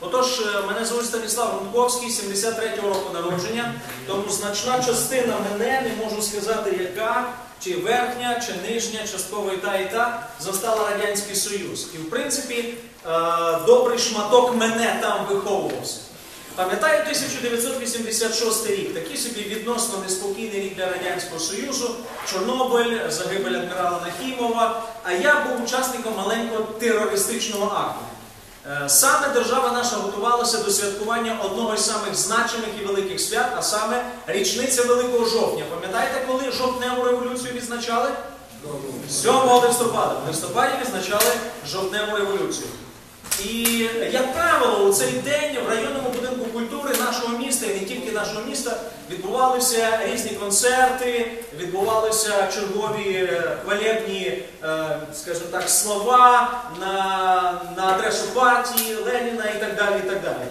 Отож, е, мене звуть Станіслав Гунковський, 73-го року народження, тому значна частина мене, не можу сказати яка, чи верхня, чи нижня, частково і та, і та, застала Радянський Союз. І в принципі, е, добрий шматок мене там виховувався. Пам'ятаю 1986 рік, такий собі відносно неспокійний рік для Радянського Союзу, Чорнобиль, загибель адмірала Нахімова, а я був учасником маленького терористичного акту. Е, Саме держава наша готувалася до святкування одного із самих значених і великих свят, а саме річниця Великого жовтня. Пам'ятаєте, коли жовтневу революцію відзначали? 7 листопада. В листопаді відзначали жовтневу революцію. І, як правило, у цей день в районному будинку культури нашого міста, і не тільки нашого міста, відбувалися різні концерти, відбувалися чергові е, хвалебні, е, скажімо так, слова на, на адресу партії, Леніна і так далі. і так далі.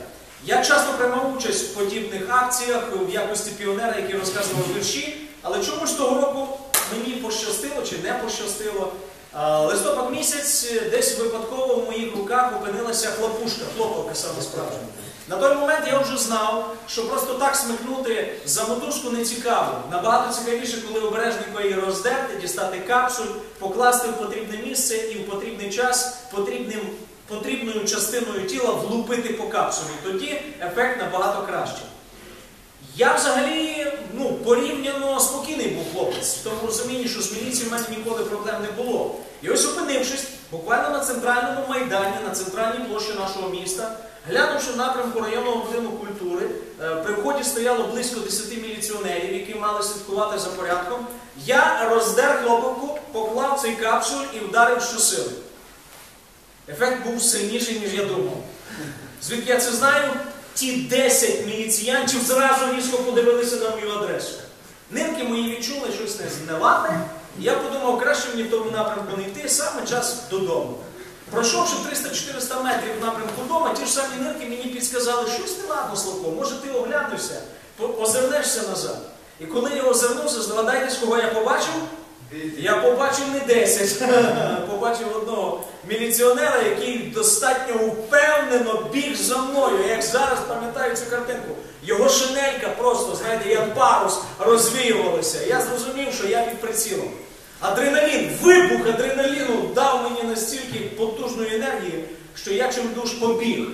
Я часто приймав участь в подібних акціях в якості піонера, який розказував вірші, але чомусь того року мені пощастило чи не пощастило. Листопад місяць е, десь випадково в моїх руках опинилася хлопушка, хлопавка саме справжня. На той момент я вже знав, що просто так смикнути за мотузку не цікаво. Набагато цікавіше, коли обережненько її роздерти, дістати капсуль, покласти в потрібне місце і в потрібний час потрібним, потрібною частиною тіла влупити по капсулі. Тоді ефект набагато кращий. Я взагалі ну, порівняно спокійний був хлопець, в тому розумінні, що з міліцією в мене ніколи проблем не було. І ось опинившись буквально на центральному майдані, на центральній площі нашого міста, глянувши в напрямку районного будинку культури, е, при вході стояло близько 10 міліціонерів, які мали слідкувати за порядком. Я роздер хлопавку, поклав цей капсуль і вдарив щосили. Ефект був сильніший, ніж я думав. Звідки я це знаю? Ті 10 міліціянтів зразу різко подивилися на мою адресу. Нинки мої відчули щось неладне. Я подумав, краще мені в тому напрямку не йти, саме час додому. Пройшовши 300-400 метрів напрямку дому, ті ж самі нирки мені підсказали, щось неладно, Славко, може ти оглянешся, озирнешся назад. І коли я озирнувся, здогадайтесь, кого я побачив? Я побачив не 10, побачив одного міліціонера, який достатньо впевнено біг за мною. Як зараз пам'ятаю цю картинку. Його шинелька просто, знаєте, як парус розвіювалася. Я зрозумів, що я під прицілом. Адреналін, вибух адреналіну дав мені настільки потужної енергії, що я чимдуж побіг.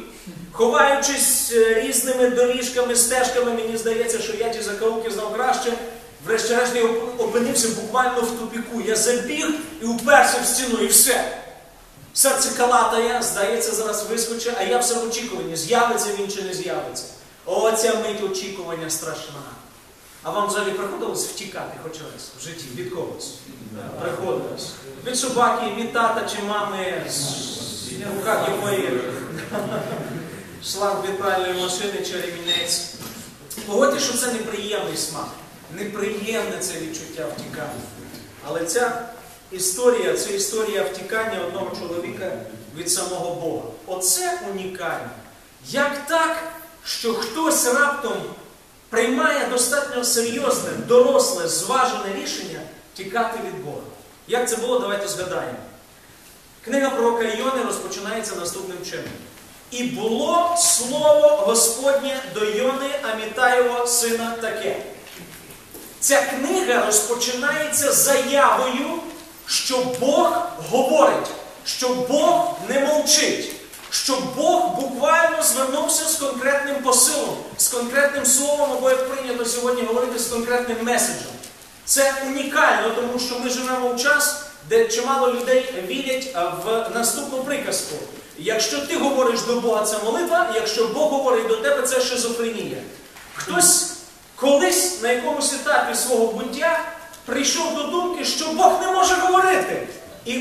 Ховаючись е, різними доріжками, стежками, мені здається, що я ті закоулки знав краще. Врешті-решт я опинився буквально в тупіку. Я забіг і уперся в стіну, і все. Серце калатає, здається, зараз вискочить, а я все в очікуванні, з'явиться він чи не з'явиться. О, ця мить очікування страшна. А вам взагалі приходилось втікати хоч раз в житті від когось? Приходилось. Від собаки, від тата чи мами, в руках якої шланг від пральної машини чи ремінець. Погодьте, що це неприємний смак. Неприємне це відчуття втікання. Але ця історія це історія втікання одного чоловіка від самого Бога. Оце унікально. Як так, що хтось раптом приймає достатньо серйозне, доросле, зважене рішення тікати від Бога? Як це було, давайте згадаємо. Книга пророка Іони розпочинається наступним чином. І було слово Господнє до Йони Амітаєва сина таке. Ця книга розпочинається заявою, що Бог говорить, що Бог не мовчить, що Бог буквально звернувся з конкретним посилом, з конкретним словом, або як прийнято сьогодні говорити, з конкретним меседжем. Це унікально, тому що ми живемо в час, де чимало людей вірять в наступну приказку. Якщо ти говориш до Бога, це молитва, якщо Бог говорить до тебе, це шизофренія. Хтось колись на якомусь етапі свого буття прийшов до думки, що Бог не може говорити. І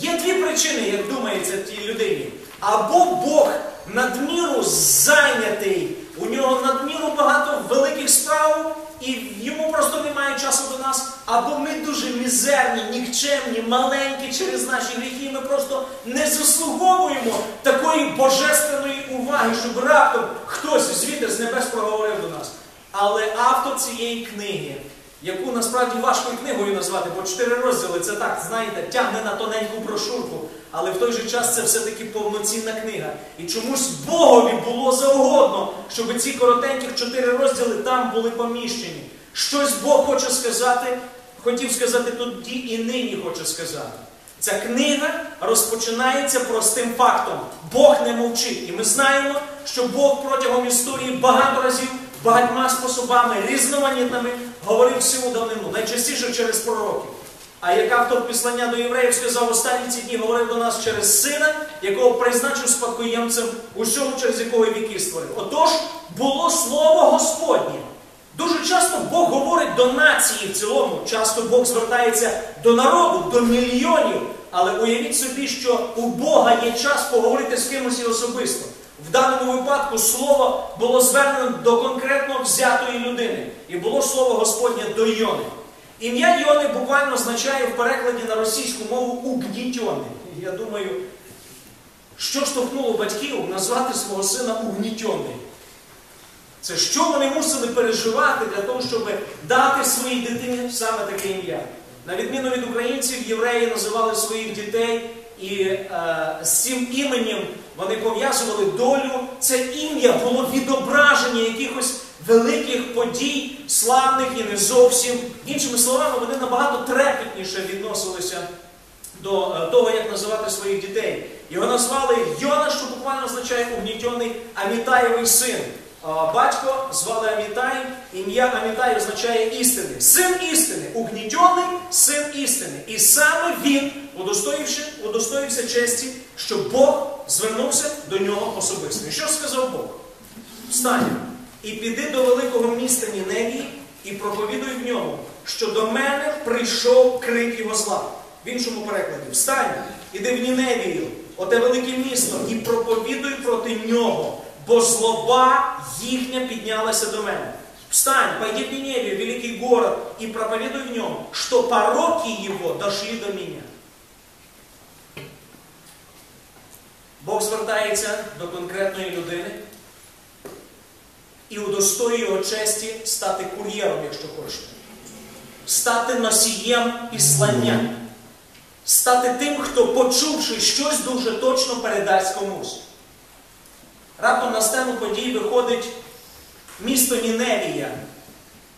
є дві причини, як думається тій людині. Або Бог надміру зайнятий, у нього надміру багато великих справ, і йому просто немає часу до нас, або ми дуже мізерні, нікчемні, маленькі через наші гріхи, ми просто не заслуговуємо такої божественної уваги, щоб раптом хтось звідти з небес проговорив до нас. Але автор цієї книги яку насправді важко книгою назвати, бо чотири розділи це так, знаєте, тягне на тоненьку брошурку, але в той же час це все-таки повноцінна книга. І чомусь Богові було завгодно, щоб ці коротеньких чотири розділи там були поміщені. Щось Бог хоче сказати, хотів сказати тоді і нині хоче сказати. Ця книга розпочинається простим фактом. Бог не мовчить. І ми знаємо, що Бог протягом історії багато разів, багатьма способами, різноманітними говорив всю давнину, найчастіше через пророків. А як автор післання до євреїв сказав, останні ці дні говорив до нас через сина, якого призначив спадкоємцем усьому, через якого віки створив. Отож, було слово Господнє. Дуже часто Бог говорить до нації в цілому, часто Бог звертається до народу, до мільйонів. Але уявіть собі, що у Бога є час поговорити з кимось і особисто. В даному випадку слово було звернено до конкретно взятої людини. І було слово Господнє до Йони. Ім'я Йони буквально означає в перекладі на російську мову угнітьоний. Я думаю, що штовхнуло батьків назвати свого сина угнітьоний? Це що вони мусили переживати для того, щоб дати своїй дитині саме таке ім'я. На відміну від українців, євреї називали своїх дітей і е, з цим іменем вони пов'язували долю. Це ім'я було відображення якихось великих подій, славних і не зовсім. Іншими словами, вони набагато трепетніше відносилися до е, того, як називати своїх дітей. Його назвали Йона, що буквально означає угнітьоний Амітаєвий син. Батько звали Амітай, ім'я Амітай означає істини. Син істини, угнітьоний син істини. І саме він, удостоївся честі, що Бог звернувся до нього особисто. І що сказав Бог? Встань і піди до великого міста Ніневії і проповідуй в ньому, що до мене прийшов крик його зла. В іншому перекладі, встань, іди в Ніневію, оте велике місто, і проповідуй проти нього бо злоба їхня піднялася до мене. Встань, пойди в Ниневию, великий город, и проповедуй в нем, что пороки его дошли до меня. Бог звертається до конкретної людини і удостоює його честі стати кур'єром, якщо хочете. Стати носієм післання. Стати тим, хто, почувши щось, дуже точно передасть комусь. Раптом на сцену подій виходить місто Ніневія.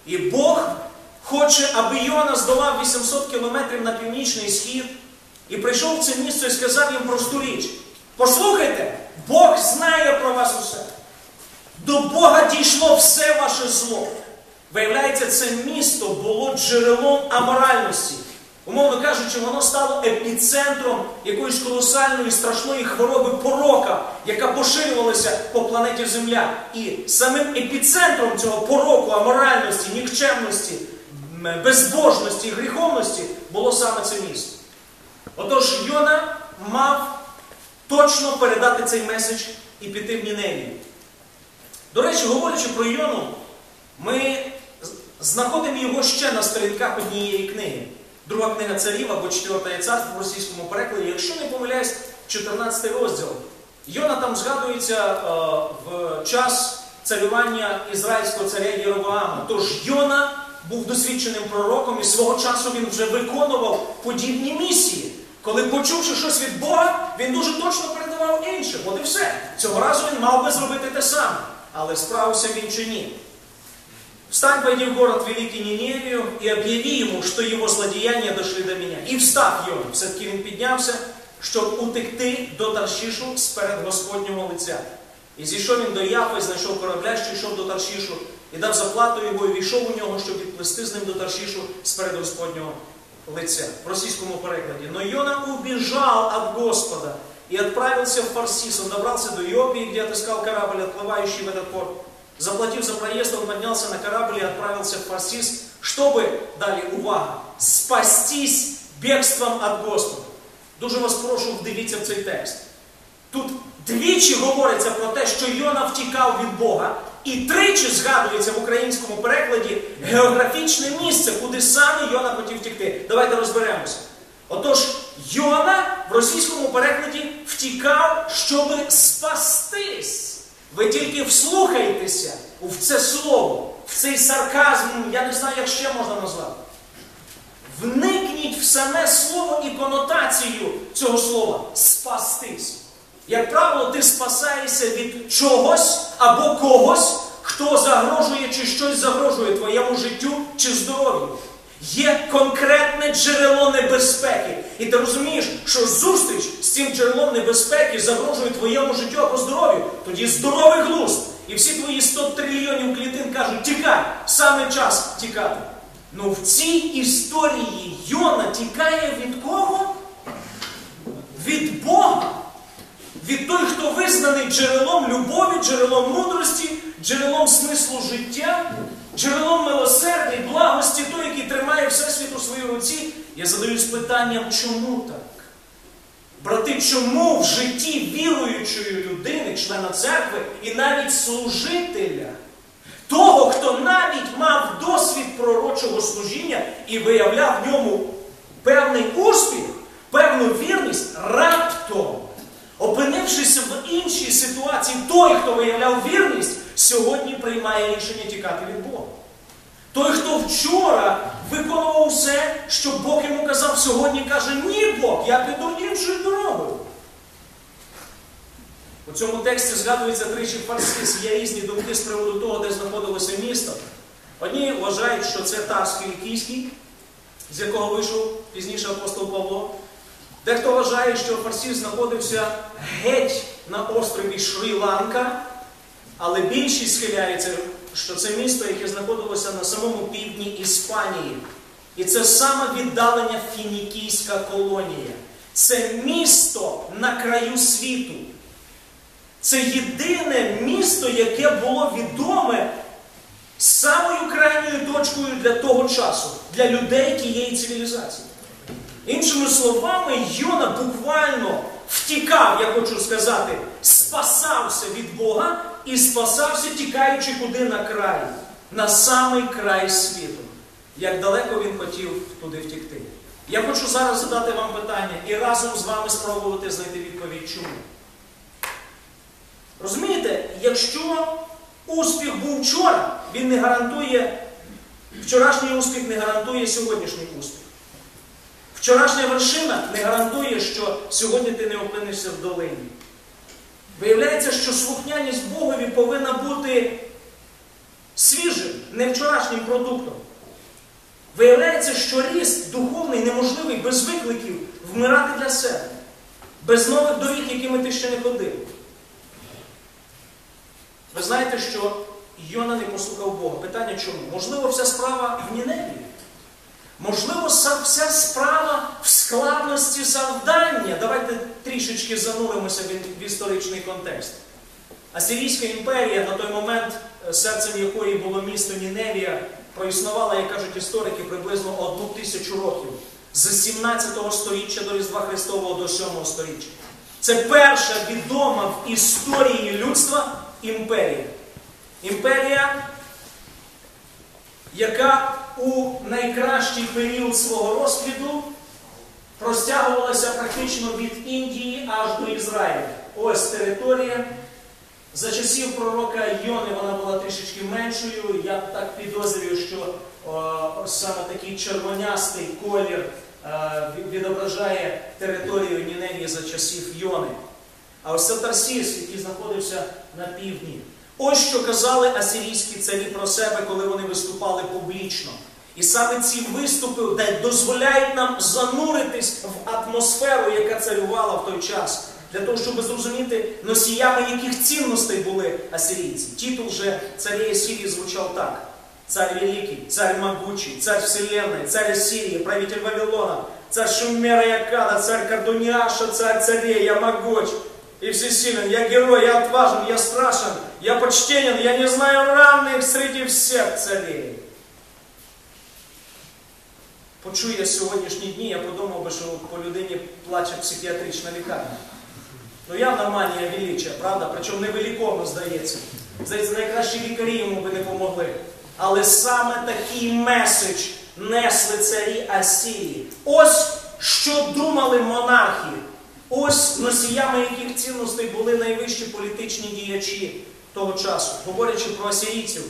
І Бог хоче, аби Йона здолав 800 кілометрів на північний схід і прийшов в це місто і сказав їм просту річ. Послухайте, Бог знає про вас усе. До Бога дійшло все ваше зло. Виявляється, це місто було джерелом аморальності. Умовно кажучи, воно стало епіцентром якоїсь колосальної страшної хвороби порока, яка поширювалася по планеті Земля. І самим епіцентром цього пороку, аморальності, нікчемності, безбожності і гріховності було саме це місто. Отож, Йона мав точно передати цей меседж і піти в Ніневію. До речі, говорячи про Йону, ми знаходимо його ще на сторінках однієї книги. Друга книга царів або четверте царство в російському перекладі, якщо не помиляюсь, 14 розділ. Йона там згадується е, в час царювання ізраїльського царя Єровоама. Тож Йона був досвідченим пророком і свого часу він вже виконував подібні місії. Коли, почувши щось від Бога, він дуже точно передавав іншим. От і все. Цього разу він мав би зробити те саме. Але справився він чи ні. Встань, пойди в город великий Ниневию и объяви ему, что его злодеяния дошли до меня. І встав Йон, все-таки він піднявся, щоб утекти до Таршішу сперед Господнього лиця. І зійшов він до Яфи, знайшов корабля, що йшов до Таршішу, і дав заплату його, і війшов у нього, щоб відплести з ним до Таршішу сперед Господнього лиця. В російському перекладі. Но Йона убежал от Господа и отправился в Фарсис. Он добрался до Иопии, где отыскал корабль, отплывающий в этот порт. Заплатив за проезд, он поднялся на корабль и отправился в Фарсис, чтобы, далі увага, спастись бегством от Господа. Дуже вас прошу, вдивіться в цей текст. Тут двічі говориться про те, що Йона втікав від Бога, і тричі згадується в українському перекладі географічне місце, куди саме Йона хотів втікти. Давайте розберемося. Отож, Йона в російському перекладі втікав, щоб спастись. Ви тільки вслухайтеся в це слово, в цей сарказм, я не знаю, як ще можна назвати. Вникніть в саме слово і конотацію цього слова спастись. Як правило, ти спасаєшся від чогось або когось, хто загрожує чи щось загрожує твоєму життю чи здоров'ю. Є конкретне джерело небезпеки. І ти розумієш, що зустріч з цим джерелом небезпеки загрожує твоєму життю або здоров'ю. Тоді здоровий глузд. І всі твої 100 трильйонів клітин кажуть, тікай, саме час тікати. Ну в цій історії Йона тікає від кого? Від Бога. Від той, хто визнаний джерелом любові, джерелом мудрості, джерелом смислу життя, джерелом милосердя і благості, той, який тримає Всесвіт у своїй руці, я задаюсь питанням, чому так? Брати, чому в житті віруючої людини, члена церкви і навіть служителя, того, хто навіть мав досвід пророчого служіння і виявляв в ньому певний успіх, певну вірність, раптом, опинившись в іншій ситуації, той, хто виявляв вірність, сьогодні приймає рішення тікати від Бога. Той, хто вчора виконував все, що Бог йому казав, сьогодні каже, ні, Бог, я піду іншою дорогою. У цьому тексті згадується тричі фарсис. Є різні думки з приводу того, де знаходилося місто. Одні вважають, що це Тарський Лікійський, з якого вийшов пізніше апостол Павло. Дехто вважає, що Фарсіс знаходився геть на острові Шрі-Ланка, але більшість схиляється, що це місто, яке знаходилося на самому півдні Іспанії. І це саме віддалення фінікійська колонія. Це місто на краю світу. Це єдине місто, яке було відоме самою крайньою точкою для того часу, для людей тієї цивілізації. Іншими словами, Йона буквально втікав, я хочу сказати, спасався від Бога і спасався, тікаючи куди на край, на самий край світу. Як далеко він хотів туди втікти. Я хочу зараз задати вам питання і разом з вами спробувати знайти відповідь, чому. Розумієте, якщо успіх був вчора, він не гарантує, вчорашній успіх не гарантує сьогоднішній успіх. Вчорашня вершина не гарантує, що сьогодні ти не опинишся в долині. Виявляється, що слухняність Богові повинна бути свіжим, не вчорашнім продуктом. Виявляється, що ріст духовний неможливий без викликів вмирати для себе, без нових доріг, якими ти ще не ходив. Ви знаєте, що Йона не послухав Бога. Питання чому? Можливо, вся справа в Ніневі? Можливо, вся справа в складності завдання. Давайте трішечки зануримося в історичний контекст. Асирійська імперія на той момент, серцем якої було місто Ніневія, проіснувала, як кажуть історики, приблизно одну тисячу років. З 17 століття до Різдва Христового до 7 століття. Це перша відома в історії людства імперія. Імперія, яка у найкращий період свого розквіту простягувалася практично від Індії аж до Ізраїля. Ось територія. За часів пророка Йони вона була трішечки меншою. Я так підозрюю, що о, саме такий червонястий колір е, відображає територію Ніневії за часів Йони. А ось це Тарсіс, який знаходився на півдні. Ось що казали асирійські царі про себе, коли вони виступали публічно. І саме ці виступи дозволяють нам зануритись в атмосферу, яка царювала в той час, для того, щоб зрозуміти, носіями яких цінностей були асирійці. Титул же царя Сирії звучав так. Царь великий, царь могучий, царь вселенной, царь Сирии, правитель Вавилона, царь Шумера и Акада, царь Кардуняша, царь царей, я могуч и всесилен, я герой, я отважен, я страшен, я почтенен, я не знаю равных среди всех царей. Почує сьогоднішні дні, я подумав би, що по людині плаче психіатрична лікарня. Ну явна манія величия, правда? Причому невеликовно, здається. Здається, найкращі лікарі йому би не помогли. Але саме такий меседж несли царі Асірії. Ось що думали монархи. Ось носіями яких цінностей були найвищі політичні діячі того часу. Говорячи про асірійців,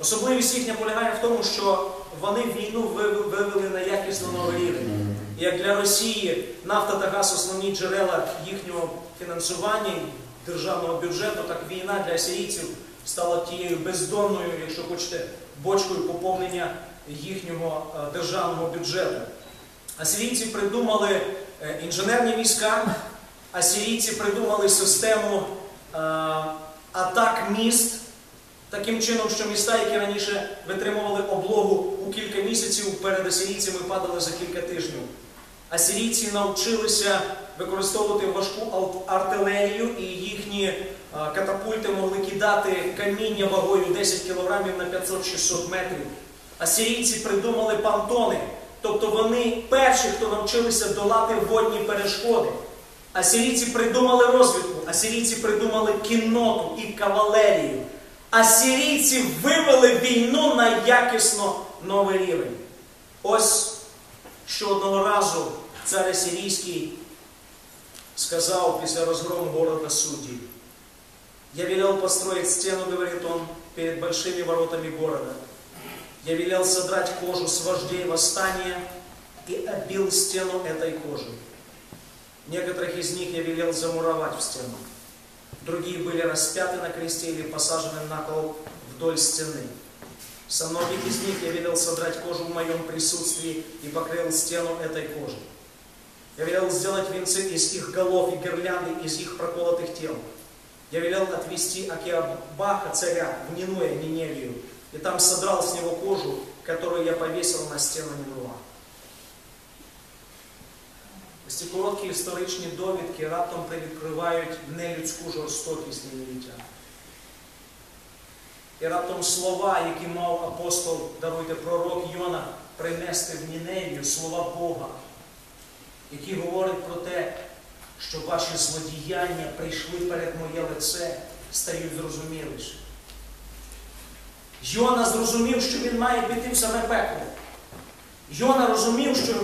Особливість їхня полягає в тому, що вони війну вивели на якісно новий рівень. Як для Росії нафта та газ основні джерела їхнього фінансування державного бюджету, так війна для сирійців стала тією бездонною, якщо хочете, бочкою поповнення їхнього е, державного бюджету. Асирійці придумали е, інженерні війська, асирійці придумали систему е, атак міст, таким чином, що міста, які раніше витримували облогу у кілька місяців, перед асирійцями падали за кілька тижнів. Асирійці навчилися використовувати важку артилерію, і їхні е, катапульти могли кидати каміння вагою 10 кг на 500-600 метрів. Асирійці придумали пантони, тобто вони перші, хто навчилися долати водні перешкоди. Асирійці придумали розвідку, асирійці придумали кінноту і кавалерію. Асирійці вивели війну на якісно новий рівень. Ось що одного разу цар Асирійський сказав після розгрому города суддів. Я велел построить стену, говорит он, перед большими воротами города. Я велел содрать кожу с вождей восстания и обил стену этой кожей. Некоторых из них я велел замуровать в стену. Другие были распяты на кресте или посажены на кол вдоль стены. Со многих из них я велел содрать кожу в моем присутствии и покрыл стену этой кожей. Я велел сделать венцы из их голов и гирлянды из их проколотых тел. Я велел отвести Акиабаха, царя, в Нинуя, Ниневию, и там содрал с него кожу, которую я повесил на стену Нинуа. Ці короткі історичні довідки раптом привідкривають нелюдську жорстокість ніневітян. І раптом слова, які мав апостол, даруйте, пророк Йона принести в Ніневію, слова Бога, які говорять про те, що ваші злодіяння прийшли перед моє лице, стають зрозуміліші. Йона зрозумів, що він має піти в саме пекло. Йона розумів, що,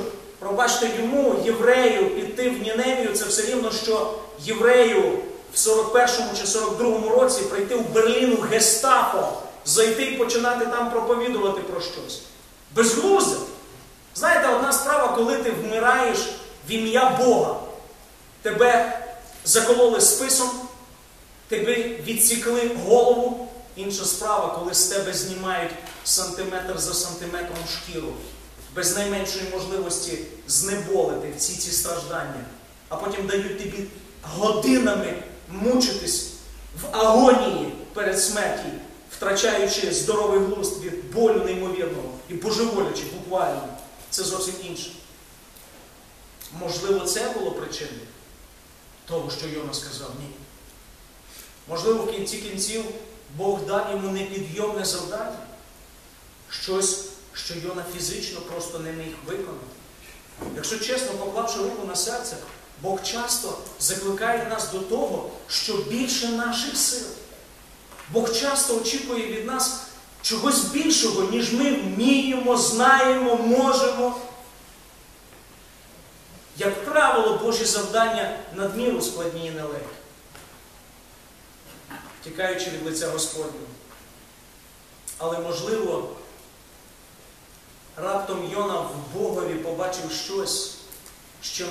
пробачте йому, єврею, піти в Ніневію, це все рівно, що єврею в 41-му чи 42-му році прийти в Берлін в гестапо, зайти і починати там проповідувати про щось. Безглуздя. Знаєте, одна справа, коли ти вмираєш в ім'я Бога. Тебе закололи списом, тебе відсікли голову. Інша справа, коли з тебе знімають сантиметр за сантиметром шкіру, без найменшої можливості знеболити всі ці страждання, а потім дають тобі годинами мучитись в агонії перед смерті, втрачаючи здоровий глузд від болю неймовірного і божеволячи буквально. Це зовсім інше. Можливо, це було причиною того, що Йона сказав ні. Можливо, в кінці кінців Бог дав йому непідйомне завдання. Щось, що Йона фізично просто не міг виконати. Якщо чесно, поклавши руку на серце, Бог часто закликає нас до того, що більше наших сил. Бог часто очікує від нас чогось більшого, ніж ми вміємо, знаємо, можемо. Як правило, Божі завдання надміру складні і нелегкі, тікаючи від лиця Господнього. Але можливо, раптом Йона в Богові побачив щось, з чим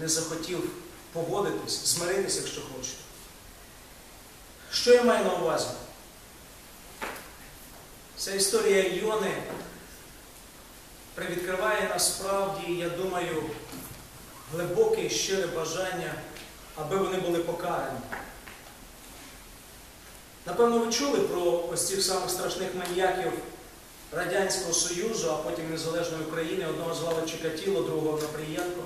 не захотів погодитись, змиритися, якщо хочете. Що я маю на увазі? Ця історія Йони привідкриває насправді, я думаю, глибоке і щире бажання, аби вони були покарані. Напевно, ви чули про ось цих самих страшних маніяків Радянського Союзу, а потім Незалежної України. Одного звали Чикатіло, другого Напрієнко.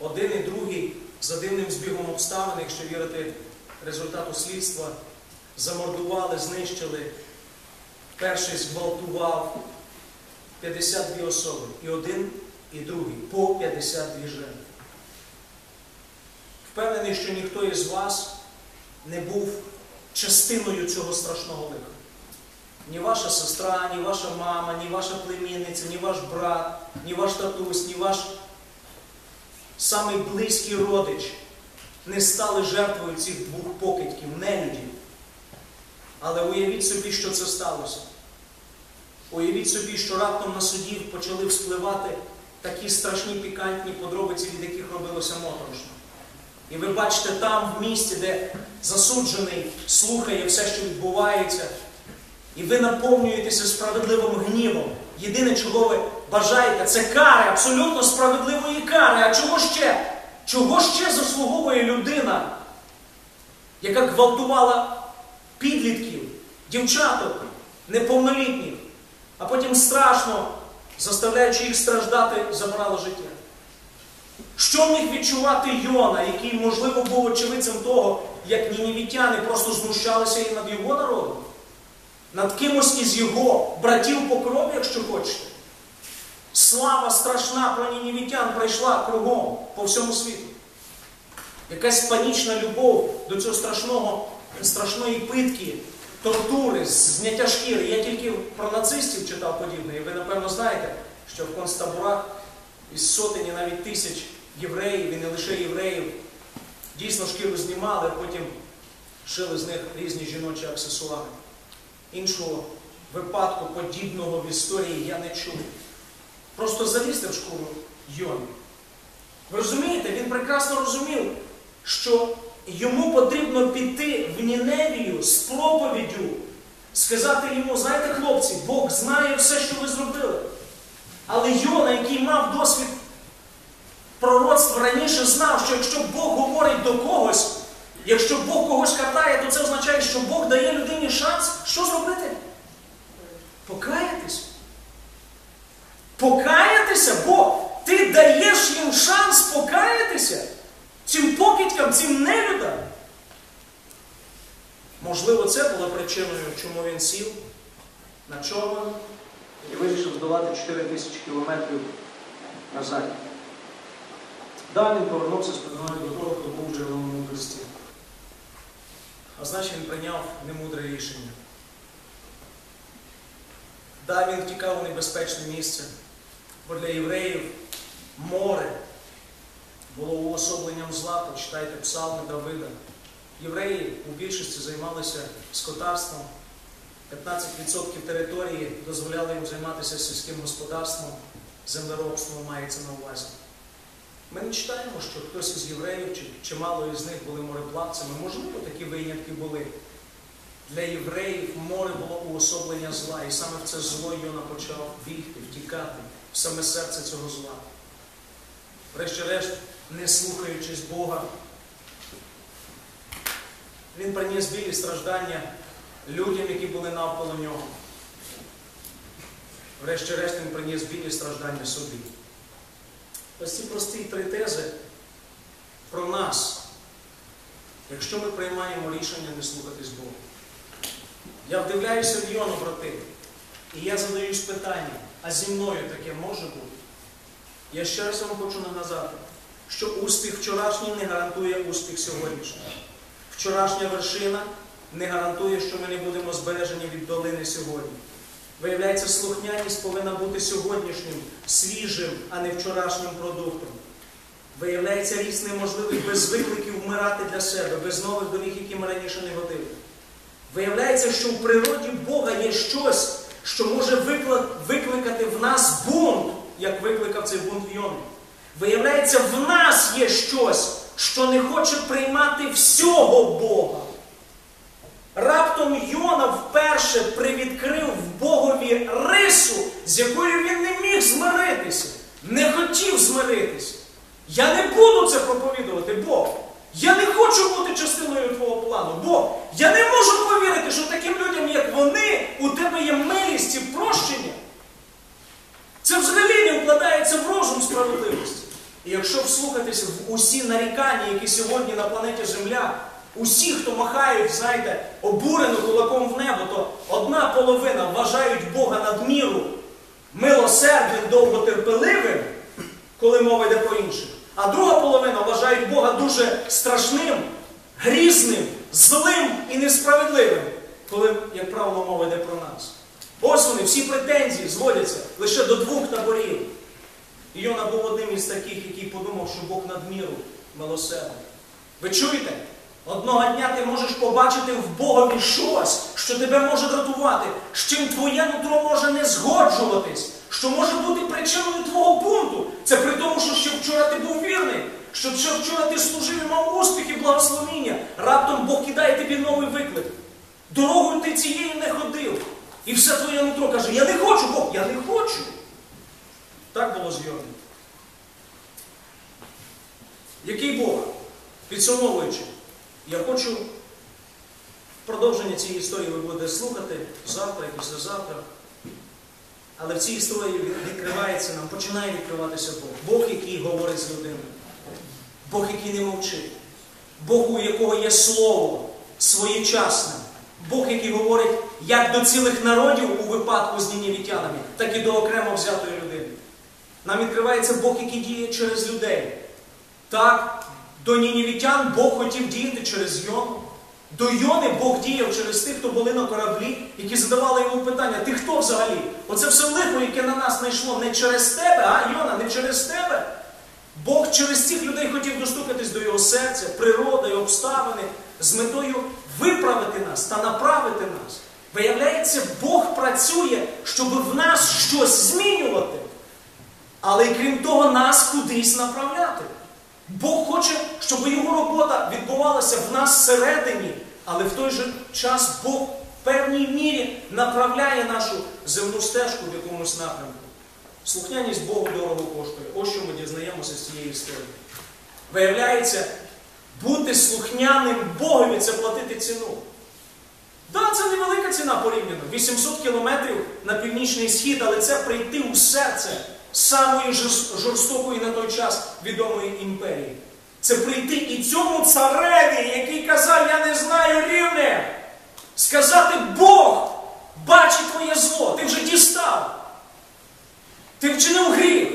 Один і другий за дивним збігом обставин, якщо вірити результату слідства, замордували, знищили. Перший зґвалтував 52 особи. І один, і другий по 52 жертви. Впевнений, що ніхто із вас не був частиною цього страшного лиха. Ні ваша сестра, ні ваша мама, ні ваша племінниця, ні ваш брат, ні ваш татусь, ні ваш самий близький родич не стали жертвою цих двох покидьків, нелюдів. Але уявіть собі, що це сталося. Уявіть собі, що раптом на суді почали вспливати такі страшні пікантні подробиці, від яких робилося моторошно. І ви бачите там, в місті, де засуджений слухає все, що відбувається, і ви наповнюєтеся справедливим гнівом. Єдине, чого ви бажаєте, це кари, абсолютно справедливої кари. А чого ще? Чого ще заслуговує людина, яка гвалтувала підлітків, дівчаток, неповнолітніх, а потім страшно, заставляючи їх страждати, забрала життя? Що міг відчувати Йона, який, можливо, був очевидцем того, як нінівітяни просто знущалися і над його народом? Над кимось із його братів по крові, якщо хочете? Слава страшна про нінівітян прийшла кругом по всьому світу. Якась панічна любов до цього страшного, страшної питки, тортури, зняття шкіри. Я тільки про нацистів читав подібне, і ви, напевно, знаєте, що в концтаборах із сотень і навіть тисяч євреїв, і не лише євреїв, дійсно шкіру знімали, а потім шили з них різні жіночі аксесуари. Іншого випадку, подібного в історії я не чув. Просто залізьте в шкуру Йоні. Ви розумієте, він прекрасно розумів, що йому потрібно піти в Ніневію з проповіддю, сказати йому, знаєте, хлопці, Бог знає все, що ви зробили. Але Йона, який мав досвід пророцтва, раніше знав, що якщо Бог говорить до когось, якщо Бог когось катає, то це означає, що Бог дає людині шанс, що зробити? Покаятись. Покаятися, бо ти даєш їм шанс покаятися цим покидькам, цим нелюдам. Можливо, це було причиною, чому він сів на човен і вирішив здолати 4 тисячі кілометрів на захід. Да, він повернувся спиною до того, хто був джерелом мудрості. А значить, він прийняв немудре рішення. Да, він втікав у небезпечне місце, бо для євреїв море було уособленням зла, почитайте псалми Давида. Євреї у більшості займалися скотарством. 15% території дозволяли їм займатися сільським господарством, землеробством мається на увазі. Ми не читаємо, що хтось із євреїв, чи чимало із них були мореплавцями. Можливо, такі винятки були. Для євреїв море було уособлення зла, і саме в це зло Йона почав бігти, втікати в саме серце цього зла. Врешті-решт, не слухаючись Бога, він приніс білі страждання людям, які були навколо нього. Врешті-решт він приніс білі страждання собі. Ось ці прості три тези про нас, якщо ми приймаємо рішення не слухатись Бога. Я вдивляюся в Йону, брати, і я задаюсь питанням, а зі мною таке може бути? Я ще раз вам хочу нагадати, що успіх вчорашній не гарантує успіх сьогоднішній. Вчорашня вершина не гарантує, що ми не будемо збережені від долини сьогодні. Виявляється, слухняність повинна бути сьогоднішнім, свіжим, а не вчорашнім продуктом. Виявляється, ріст неможливий без викликів вмирати для себе, без нових доріг, які ми раніше не водили. Виявляється, що в природі Бога є щось, що може викликати в нас бунт, як викликав цей бунт в Йоні. Виявляється, в нас є щось, що не хоче приймати всього Бога. Раптом Йона вперше привідкрив Богові рису, з якою він не міг змиритися, не хотів змиритися. Я не буду це проповідувати, Бог. Я не хочу бути частиною твого плану, Бог. Я не можу повірити, що таким людям, як вони, у тебе є милість і прощення. Це взагалі не вкладається в розум справедливості. І якщо вслухатися в усі нарікання, які сьогодні на планеті Земля, усі, хто махають, знаєте, обурено кулаком в небо, то одна половина вважають Бога надміру милосердним, довготерпеливим, коли мова йде про інших. А друга половина вважають Бога дуже страшним, грізним, злим і несправедливим, коли, як правило, мова йде про нас. Ось вони, всі претензії зводяться лише до двох таборів. І Йона був одним із таких, який подумав, що Бог надміру милосердний. Ви чуєте? Одного дня ти можеш побачити в Богові щось, що тебе може дратувати, з чим твоє нутро може не згоджуватись, що може бути причиною твого бунту. Це при тому, що ще вчора ти був вірний, що ще вчора ти служив і мав успіх і благословіння. Раптом Бог кидає тобі новий виклик. Дорогою ти цією не ходив. І все твоє нутро каже, я не хочу, Бог, я не хочу. Так було з Йоном. Який Бог? Підсумовуючи, я хочу продовження цієї історії ви будете слухати завтра і післязавтра. Але в цій історії відкривається нам, починає відкриватися Бог. Бог, який говорить з людиною. Бог, який не мовчить. Бог, у якого є слово своєчасне. Бог, який говорить як до цілих народів у випадку з нінівітянами, так і до окремо взятої людини. Нам відкривається Бог, який діє через людей. Так, до нінівітян Бог хотів діяти через Йону. До Йони Бог діяв через тих, хто були на кораблі, які задавали йому питання: ти хто взагалі? Оце все лихо, яке на нас знайшло не через тебе, а Йона, не через тебе. Бог через цих людей хотів достукатись до його серця, природи, обставини з метою виправити нас та направити нас. Виявляється, Бог працює, щоб в нас щось змінювати. Але крім того, нас кудись направляти. Бог хоче, щоб його робота відбувалася в нас всередині, але в той же час Бог в певній мірі направляє нашу земну стежку в якомусь напрямку. Слухняність Богу дорого коштує. Ось що ми дізнаємося з цієї історії. Виявляється, бути слухняним Богові це платити ціну. Так, да, це невелика ціна порівняно. 800 кілометрів на північний схід, але це прийти у серце самої жорстокої на той час відомої імперії. Це прийти і цьому цареві, який казав, я не знаю рівне, сказати Бог бачить твоє зло, ти вже дістав. Ти вчинив гріх.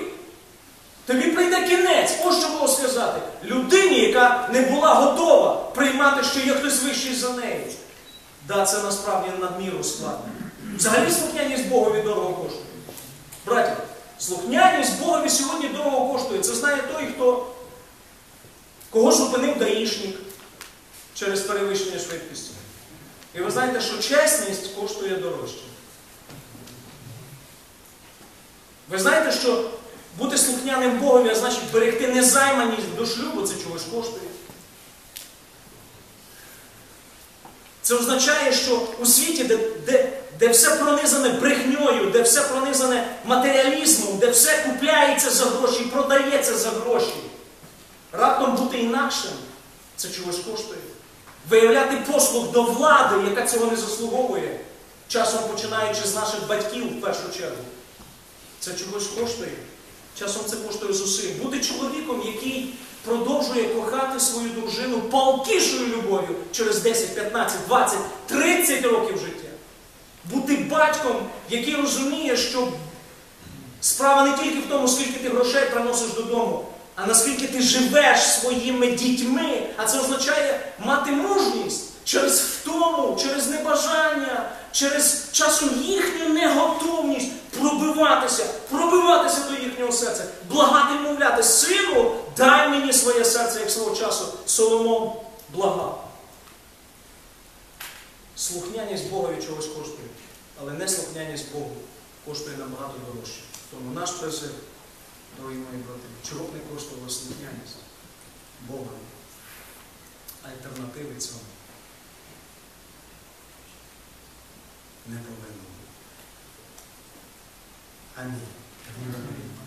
Тобі прийде кінець. Ось що було сказати. Людині, яка не була готова приймати, що є хтось вищий за неї. Да, це насправді надміру складно. Взагалі слухняність Богові дорого коштує. Браті, слухняність Богові сьогодні дорого коштує. Це знає той, хто кого зупинив даїшник через перевищення швидкості. І ви знаєте, що чесність коштує дорожче. Ви знаєте, що бути слухняним Богові, а значить берегти незайманість до шлюбу, це чогось коштує. Це означає, що у світі, де, де, де все пронизане брехньою, де все пронизане матеріалізмом, де все купляється за гроші, продається за гроші, раптом бути інакшим, це чогось коштує. Виявляти послуг до влади, яка цього не заслуговує, часом починаючи з наших батьків в першу чергу. Це чогось коштує. Часом це коштує зусиль. Бути чоловіком, який продовжує кохати свою дружину палкішою любов'ю через 10, 15, 20, 30 років життя. Бути батьком, який розуміє, що справа не тільки в тому, скільки ти грошей приносиш додому, а наскільки ти живеш своїми дітьми. А це означає мати мужність через втому, через небажання, через часом їхню неготовність пробиватися, пробиватися до їхнього серця, благати мовляти, сину, дай мені своє серце, як свого часу Соломон благав. Слухняність Богові чогось коштує, але не слухняність Богу коштує набагато дорожче. Тому наш призив, дорогі мої брати, чого б не коштувала слухняність Бога. Альтернативи цьому не повинно. Амінь.